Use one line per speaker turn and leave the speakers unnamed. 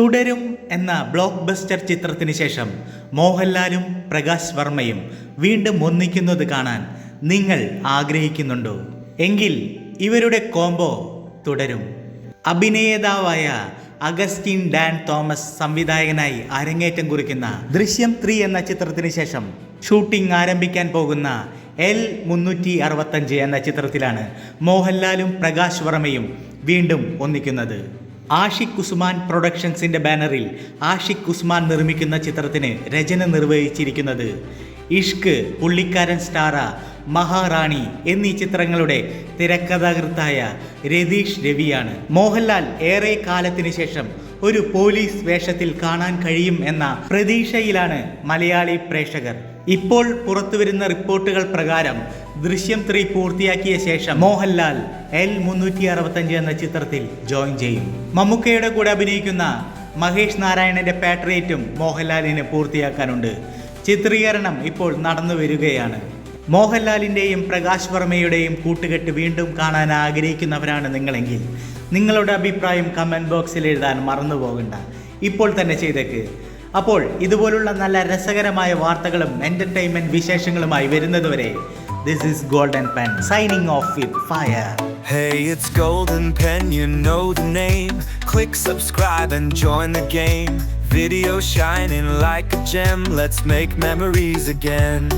തുടരും എന്ന block buster ചിത്രത്തിന് ശേഷം മോഹൻലാലും പ്രകാശ് വർമ്മയും വീണ്ടും ഒന്നിക്കുന്നത് കാണാൻ നിങ്ങൾ ആഗ്രഹിക്കുന്നുണ്ടോ? എങ്കിൽ ഇവരുടെ കോംബോ തുടരും. അഭിനേതാവായ അഗസ്റ്റിൻ ഡാൻ തോമസ് സംവിധായകനായി അരങ്ങേറ്റം കുറിക്കുന്ന ദൃശ്യം ത്രീ എന്ന ചിത്രത്തിന് ശേഷം ഷൂട്ടിംഗ് ആരംഭിക്കാൻ പോകുന്ന എൽ മുന്നൂറ്റി അറുപത്തഞ്ച് എന്ന ചിത്രത്തിലാണ് മോഹൻലാലും പ്രകാശ് വർമ്മയും വീണ്ടും ഒന്നിക്കുന്നത്. ആഷിഖ് ഉസ്മാൻ പ്രൊഡക്ഷൻസിന്റെ ബാനറിൽ ആഷിഖ് ഉസ്മാൻ നിർമ്മിക്കുന്ന ചിത്രത്തിന് രചന നിർവഹിച്ചിരിക്കുന്നത്. ഇഷ്ക് പുള്ളിക്കാരൻ സ്റ്റാറ മഹാറാണി എന്നീ ചിത്രങ്ങളുടെ തിരക്കഥാകൃത്തായ രതീഷ് രവിയാണ്. മോഹൻലാൽ ഏറെ കാലത്തിന് ശേഷം ഒരു പോലീസ് വേഷത്തിൽ കാണാൻ കഴിയും എന്ന പ്രതീക്ഷയിലാണ് മലയാളി പ്രേക്ഷകർ. ഇപ്പോൾ പുറത്തുവരുന്ന റിപ്പോർട്ടുകൾ പ്രകാരം ദൃശ്യം ത്രീ പൂർത്തിയാക്കിയ ശേഷം മോഹൻലാൽ എൽ മുന്നൂറ്റി അറുപത്തഞ്ച് എന്ന ചിത്രത്തിൽ ജോയിൻ ചെയ്യും. മമ്മൂക്കയുടെ കൂടെ അഭിനയിക്കുന്ന മഹേഷ് നാരായണന്റെ പാട്രിയേറ്റും മോഹൻലാലിന് പൂർത്തിയാക്കാനുണ്ട്. ചിത്രീകരണം ഇപ്പോൾ നടന്നു വരികയാണ് മോഹൻലാലിന്റെയും പ്രകാശ് വർമ്മയുടെയും കൂട്ടുകെട്ട് വീണ്ടും കാണാൻ ആഗ്രഹിക്കുന്നവരാണ് നിങ്ങളെങ്കിൽ നിങ്ങളുടെ അഭിപ്രായം കമന്റ് ബോക്സിൽ എഴുതാൻ മറന്നു പോകണ്ട ഇപ്പോൾ തന്നെ ചെയ്തേക്ക് അപ്പോൾ ഇതുപോലുള്ള നല്ല രസകരമായ വാർത്തകളും എന്റർടൈൻമെന്റ് വിശേഷങ്ങളുമായി വരുന്നതുവരെ this is Golden Pen signing off with fire
Hey, it's Golden Pen, you know the name. Click subscribe and join the game. Video shining like a gem, let's make memories again.